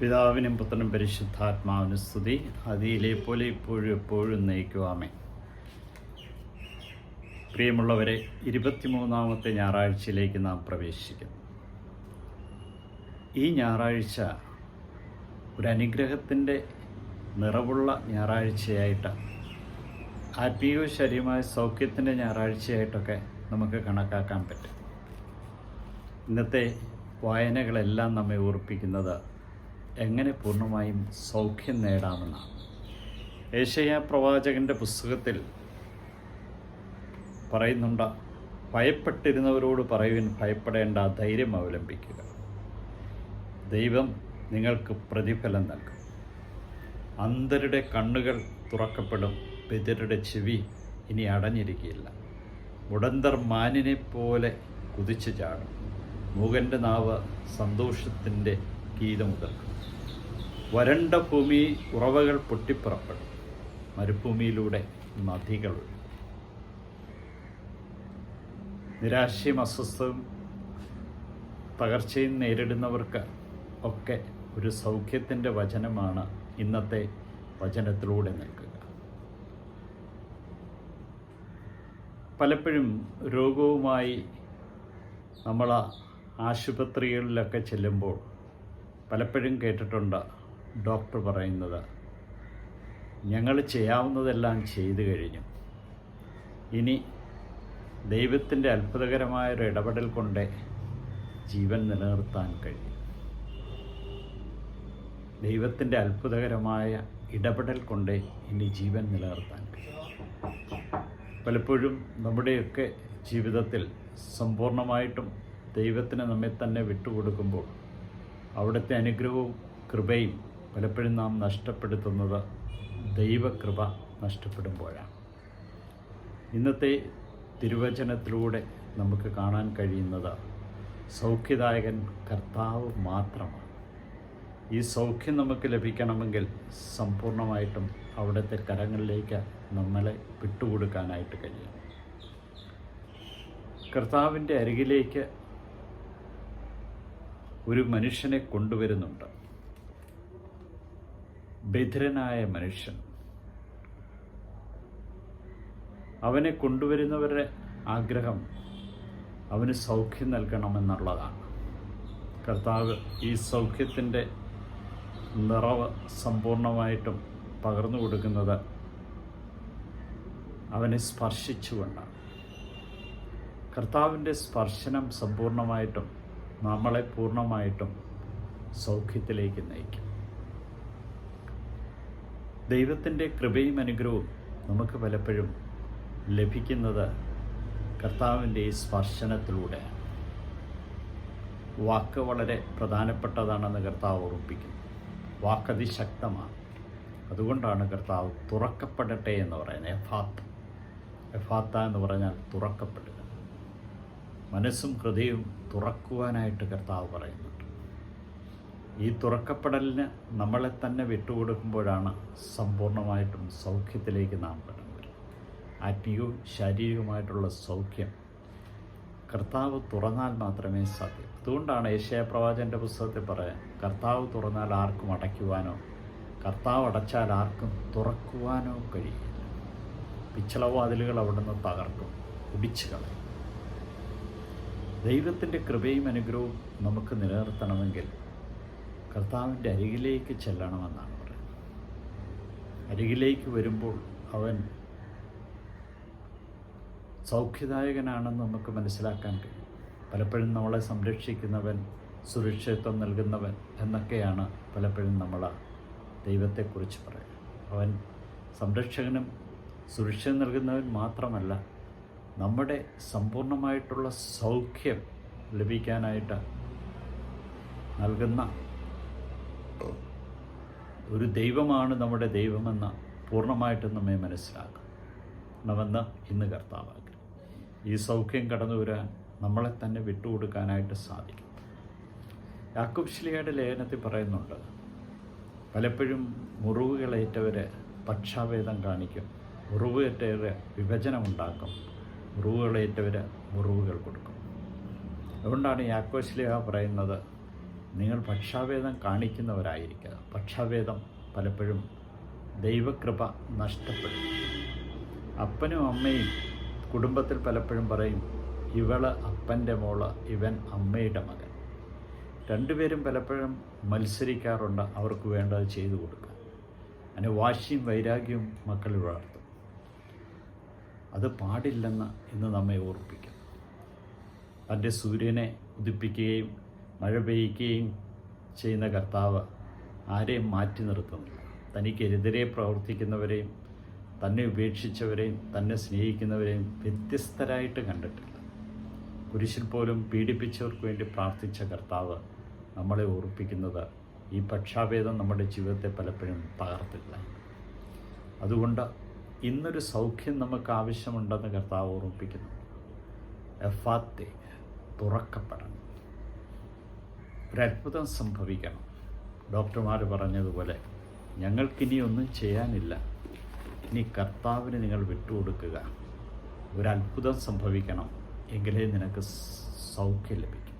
പിതാവിനും പുത്രനും പരിശുദ്ധാത്മാവിനും സ്തുതി. അതിയിലെ പോലെ ഇപ്പോഴും എപ്പോഴും നയിക്കുവാമേ പ്രിയമുള്ളവരെ ഇരുപത്തിമൂന്നാമത്തെ ഞായറാഴ്ചയിലേക്ക് നാം പ്രവേശിക്കുന്നു. ഈ ഞായറാഴ്ച ഒരു അനുഗ്രഹത്തിന്റെ നിറവുള്ള ഞായറാഴ്ചയായിട്ട് ആത്മീയവും ശരീരമായ സൗഖ്യത്തിന്റെ ഞായറാഴ്ചയായിട്ടൊക്കെ നമുക്ക് കണക്കാക്കാൻ പറ്റും. ഇന്നത്തെ വായനകളെല്ലാം നമ്മെ ഓർപ്പിക്കുന്നത് എങ്ങനെ പൂർണമായും സൗഖ്യം നേടാമെന്നാണ്. ഏഷ്യ പ്രവാചകന്റെ പുസ്തകത്തിൽ പറയുന്നുണ്ട് ഭയപ്പെട്ടിരുന്നവരോട് പറയുവിൻ ഭയപ്പെടേണ്ട ധൈര്യം അവലംബിക്കുക. ദൈവം നിങ്ങൾക്ക് പ്രതിഫലം നൽകും. അന്ധരുടെ കണ്ണുകൾ തുറക്കപ്പെടും ബദിരുടെ ചെവി ഇനി അടഞ്ഞിരിക്കുകയില്ല. മുടന്തർ മാനിനെ പോലെ കുതിച്ചു ചാടും മൂകന്റെ നാവ് സന്തോഷത്തിന്റെ ഗീതമുതൽക്കും വരണ്ട ഭൂമി ഉറവകൾ പൊട്ടിപ്പുറപ്പെടും മരുഭൂമിയിലൂടെ നദികൾ. നിരാശയും അസ്വസ്ഥവും തകർച്ചയും നേരിടുന്നവർക്ക് ഒക്കെ ഒരു സൗഖ്യത്തിന്റെ വചനമാണ് ഇന്നത്തെ വചനത്തിലൂടെ നിൽക്കുക പലപ്പോഴും രോഗവുമായി നമ്മൾ ആശുപത്രികളിലൊക്കെ ചെല്ലുമ്പോൾ പലപ്പോഴും കേട്ടിട്ടുണ്ട് ഡോക്ടർ പറയുന്നത് ഞങ്ങൾ ചെയ്യാവുന്നതെല്ലാം ചെയ്തു കഴിഞ്ഞു. ഇനി ദൈവത്തിന്റെ അത്ഭുതകരമായൊരു ഇടപെടൽ കൊണ്ട് ജീവൻ നിലനിർത്താൻ കഴിയും. ദൈവത്തിന്റെ അത്ഭുതകരമായ ഇടപെടൽ കൊണ്ട് ഇനി ജീവൻ നിലനിർത്താൻ കഴിയും. പലപ്പോഴും നമ്മുടെയൊക്കെ ജീവിതത്തിൽ സമ്പൂർണമായിട്ടും ദൈവത്തിന് നമ്മെ തന്നെ വിട്ടുകൊടുക്കുമ്പോൾ അവിടുത്തെ അനുഗ്രഹവും കൃപയും പലപ്പോഴും നാം നഷ്ടപ്പെടുത്തുന്നത് ദൈവകൃപ നഷ്ടപ്പെടുമ്പോഴാണ്. ഇന്നത്തെ തിരുവചനത്തിലൂടെ നമുക്ക് കാണാൻ കഴിയുന്നത് സൗഖ്യദായകൻ കർത്താവ് മാത്രമാണ്. ഈ സൗഖ്യം നമുക്ക് ലഭിക്കണമെങ്കിൽ സമ്പൂർണമായിട്ടും അവിടുത്തെ കരങ്ങളിലേക്ക് നമ്മളെ വിട്ടുകൊടുക്കാനായിട്ട് കഴിയും കർത്താവിന്റെ അരികിലേക്ക് ഒരു മനുഷ്യനെ കൊണ്ടുവരുന്നുണ്ട്. ബധിരനായ മനുഷ്യൻ. അവനെ കൊണ്ടുവരുന്നവരുടെ ആഗ്രഹം അവന് സൗഖ്യം നൽകണമെന്നുള്ളതാണ്. കർത്താവ് ഈ സൗഖ്യത്തിന്റെ നിറവ് സമ്പൂർണമായിട്ടും പകർന്നു കൊടുക്കുന്നത് അവനെ സ്പർശിച്ചുകൊണ്ടാണ്. കർത്താവിന്റെ സ്പർശനം സമ്പൂർണമായിട്ടും നമ്മളെ പൂർണമായിട്ടും സൗഖ്യത്തിലേക്ക് നയിക്കും. ദൈവത്തിന്റെ കൃപയും അനുഗ്രഹവും നമുക്ക് പലപ്പോഴും ലഭിക്കുന്നത് കർത്താവിന്റെ ഈ സ്പർശനത്തിലൂടെ. വാക്ക് വളരെ പ്രധാനപ്പെട്ടതാണെന്ന് കർത്താവ് ഉറപ്പിക്കുന്നു. വാക്കതിശക്തമാണ് അതുകൊണ്ടാണ് കർത്താവ് തുറക്കപ്പെടട്ടെ എന്ന് പറയുന്നത്. എഫാത്ത്. എഫാത്ത എന്ന് പറഞ്ഞാൽ തുറക്കപ്പെടുക മനസ്സും ഹൃദയവും തുറക്കുവാനായിട്ട് കർത്താവ് പറയുന്നുണ്ട്. ഈ തുറക്കപ്പെടലിന് നമ്മളെ തന്നെ വിട്ടുകൊടുക്കുമ്പോഴാണ് സമ്പൂർണമായിട്ടും സൗഖ്യത്തിലേക്ക് നാം കടന്നു ആത്മീയവും ശാരീരികവുമായിട്ടുള്ള സൗഖ്യം കർത്താവ് തുറന്നാൽ മാത്രമേ സാധ്യം അതുകൊണ്ടാണ് ഏഷ്യ പ്രവാചന്റെ പുസ്തകത്തിൽ പറയാൻ കർത്താവ് തുറന്നാൽ ആർക്കും അടയ്ക്കുവാനോ കർത്താവ് അടച്ചാൽ ആർക്കും തുറക്കുവാനോ കഴിയില്ല. പിച്ചളവാതിലുകൾ അവിടുന്ന് തകർക്കും കുടിച്ചു കളയും. ദൈവത്തിന്റെ കൃപയും അനുഗ്രഹവും നമുക്ക് നിലനിർത്തണമെങ്കിൽ കർത്താവിന്റെ അരികിലേക്ക് ചെല്ലണമെന്നാണ് പറയുന്നത്. അരികിലേക്ക് വരുമ്പോൾ അവൻ സൗഖ്യദായകനാണെന്ന് നമുക്ക് മനസ്സിലാക്കാൻ കഴിയും. പലപ്പോഴും നമ്മളെ സംരക്ഷിക്കുന്നവൻ സുരക്ഷിത്വം നൽകുന്നവൻ എന്നൊക്കെയാണ് പലപ്പോഴും നമ്മൾ ദൈവത്തെക്കുറിച്ച് പറയുക അവൻ സംരക്ഷകനും സുരക്ഷ നൽകുന്നവൻ മാത്രമല്ല നമ്മുടെ സമ്പൂർണമായിട്ടുള്ള സൗഖ്യം ലഭിക്കാനായിട്ട് നൽകുന്ന ഒരു ദൈവമാണ് നമ്മുടെ ദൈവമെന്ന് പൂർണമായിട്ടും നമ്മെ മനസ്സിലാക്കണമെന്ന് ഇന്ന് കർത്താവാക്കി ഈ സൗഖ്യം കടന്നു വരാൻ നമ്മളെ തന്നെ വിട്ടുകൊടുക്കാനായിട്ട് സാധിക്കും. യാക്കുബ്ശിലിയുടെ ലേഖനത്തിൽ പറയുന്നുണ്ട് പലപ്പോഴും മുറിവുകളേറ്റവർ പക്ഷാഭേദം കാണിക്കും മുറിവേറ്റവർ വിഭജനമുണ്ടാക്കും. മുറിവുകളേറ്റവർ മുറിവുകൾ കൊടുക്കും. അതുകൊണ്ടാണ് യാക്കോശ്ലിഹ പറയുന്നത് നിങ്ങൾ പക്ഷാഭേദം കാണിക്കുന്നവരായിരിക്കുക. പക്ഷാഭേദം പലപ്പോഴും ദൈവകൃപ നഷ്ടപ്പെടും. അപ്പനും അമ്മയും കുടുംബത്തിൽ പലപ്പോഴും പറയും ഇവൾ അപ്പന്റെ മോൾ ഇവൻ അമ്മയുടെ മകൻ. രണ്ടുപേരും പലപ്പോഴും മത്സരിക്കാറുണ്ട് അവർക്ക് വേണ്ടത് ചെയ്തു കൊടുക്കുക അതിന് വാശിയും വൈരാഗ്യവും മക്കളിൽ വളർത്തും. അത് പാടില്ലെന്ന് ഇന്ന് നമ്മെ ഓർപ്പിക്കുന്നു. തന്റെ സൂര്യനെ ഉദിപ്പിക്കുകയും മഴ പെയ്യ്ക്കുകയും ചെയ്യുന്ന കർത്താവ് ആരെയും മാറ്റി നിർത്തുന്നില്ല. തനിക്കെതിരെ പ്രവർത്തിക്കുന്നവരെയും തന്നെ ഉപേക്ഷിച്ചവരെയും തന്നെ സ്നേഹിക്കുന്നവരെയും വ്യത്യസ്തരായിട്ട് കണ്ടിട്ടില്ല. കുരിശിൽ പോലും പീഡിപ്പിച്ചവർക്ക് വേണ്ടി പ്രാർത്ഥിച്ച കർത്താവ് നമ്മളെ ഓർപ്പിക്കുന്നത് ഈ പക്ഷാഭേദം നമ്മുടെ ജീവിതത്തെ പലപ്പോഴും തകർത്തില്ല. അതുകൊണ്ട് ഇന്നൊരു സൗഖ്യം നമുക്ക് ആവശ്യമുണ്ടെന്ന് കർത്താവ് ഓർമ്മിപ്പിക്കുന്നു. എഫാത്തെ തുറക്കപ്പെടണം. ഒരത്ഭുതം സംഭവിക്കണം. ഡോക്ടർമാർ പറഞ്ഞതുപോലെ ഞങ്ങൾക്കിനി ഒന്നും ചെയ്യാനില്ല. ഇനി കർത്താവിന് നിങ്ങൾ വിട്ടുകൊടുക്കുക. ഒരത്ഭുതം സംഭവിക്കണം എങ്കിലേ നിനക്ക് സൗഖ്യം ലഭിക്കും.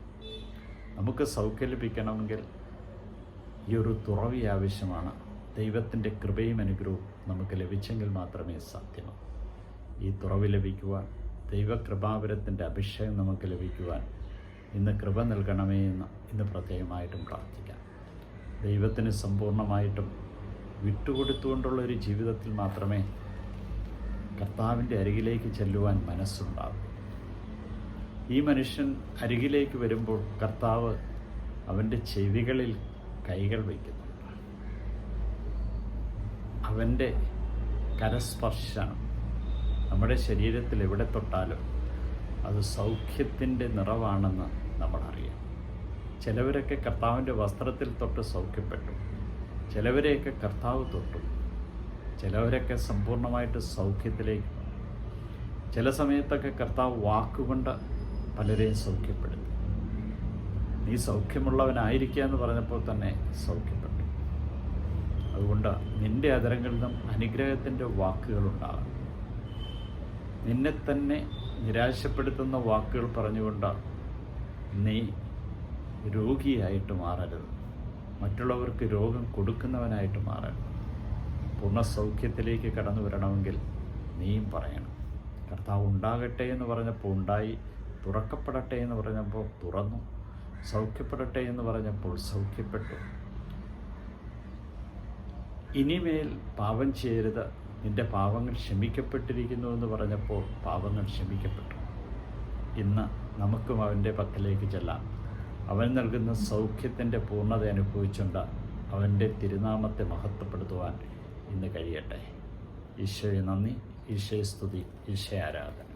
നമുക്ക് സൗഖ്യം ലഭിക്കണമെങ്കിൽ ഈ ഒരു തുറവി ആവശ്യമാണ്. ദൈവത്തിന്റെ കൃപയും അനുഗ്രഹവും നമുക്ക് ലഭിച്ചെങ്കിൽ മാത്രമേ സാധ്യമാകൂ ഈ തുറവ് ലഭിക്കുവാൻ ദൈവകൃപാപുരത്തിന്റെ അഭിഷേകം നമുക്ക് ലഭിക്കുവാൻ ഇന്ന് കൃപ നൽകണമേ എന്ന് ഇന്ന് പ്രത്യേകമായിട്ടും പ്രാർത്ഥിക്കാം. ദൈവത്തിന് സമ്പൂർണമായിട്ടും വിട്ടുകൊടുത്തുകൊണ്ടുള്ള ഒരു ജീവിതത്തിൽ മാത്രമേ കർത്താവിന്റെ അരികിലേക്ക് ചെല്ലുവാൻ മനസ്സുണ്ടാകൂ. ഈ മനുഷ്യൻ അരികിലേക്ക് വരുമ്പോൾ കർത്താവ് അവന്റെ ചെവികളിൽ കൈകൾ വയ്ക്കുന്നുണ്ട് അവന്റെ കരസ്പർശനം നമ്മുടെ ശരീരത്തിൽ എവിടെ തൊട്ടാലും അത് സൗഖ്യത്തിന്റെ നിറവാണെന്ന് നമ്മളറിയാം. ചിലവരൊക്കെ കർത്താവിന്റെ വസ്ത്രത്തിൽ തൊട്ട് സൗഖ്യപ്പെട്ടു. ചിലവരെയൊക്കെ കർത്താവ് തൊട്ടു. ചിലവരൊക്കെ സമ്പൂർണമായിട്ട് സൗഖ്യത്തിലേക്ക്. ചില സമയത്തൊക്കെ കർത്താവ് വാക്കുകൊണ്ട് പലരെയും സൗഖ്യപ്പെടുത്തി. നീ സൗഖ്യമുള്ളവനായിരിക്കുക എന്ന് പറഞ്ഞപ്പോൾ തന്നെ സൗഖ്യപ്പെട്ടു അതുകൊണ്ട് നിന്റെ അതരങ്ങളിലും അനുഗ്രഹത്തിന്റെ വാക്കുകളുണ്ടാകും. നിന്നെ തന്നെ നിരാശപ്പെടുത്തുന്ന വാക്കുകൾ പറഞ്ഞുകൊണ്ട് നീ രോഗിയായിട്ട് മാറരുത്. മറ്റുള്ളവർക്ക് രോഗം കൊടുക്കുന്നവനായിട്ട് മാറരുത്. പൂർണ സൗഖ്യത്തിലേക്ക് കടന്നു വരണമെങ്കിൽ നീയും പറയണം. കർത്താവ് ഉണ്ടാകട്ടെ എന്ന് പറഞ്ഞപ്പോൾ ഉണ്ടായി. തുറക്കപ്പെടട്ടെ എന്ന് പറഞ്ഞപ്പോൾ തുറന്നു. സൗഖ്യപ്പെടട്ടെ എന്ന് പറഞ്ഞപ്പോൾ സൗഖ്യപ്പെട്ടു. ഇനിമേൽ പാപം ചെയ്യരുത്. നിന്റെ പാപങ്ങൾ ക്ഷമിക്കപ്പെട്ടിരിക്കുന്നു എന്ന് പറഞ്ഞപ്പോൾ പാപങ്ങൾ ക്ഷമിക്കപ്പെട്ടു. ഇന്ന് നമുക്കും അവന്റെ പക്കലേക്ക് ചെല്ലാം. അവൻ നൽകുന്ന സൗഖ്യത്തിന്റെ പൂർണത അനുഭവിച്ചുകൊണ്ട് അവന്റെ തിരുനാമത്തെ മഹത്വപ്പെടുത്തുവാൻ ഇന്ന് കഴിയട്ടെ. ഈശോയെ നന്ദി. ഈശോയെ സ്തുതി. ഈശോ ആരാധന.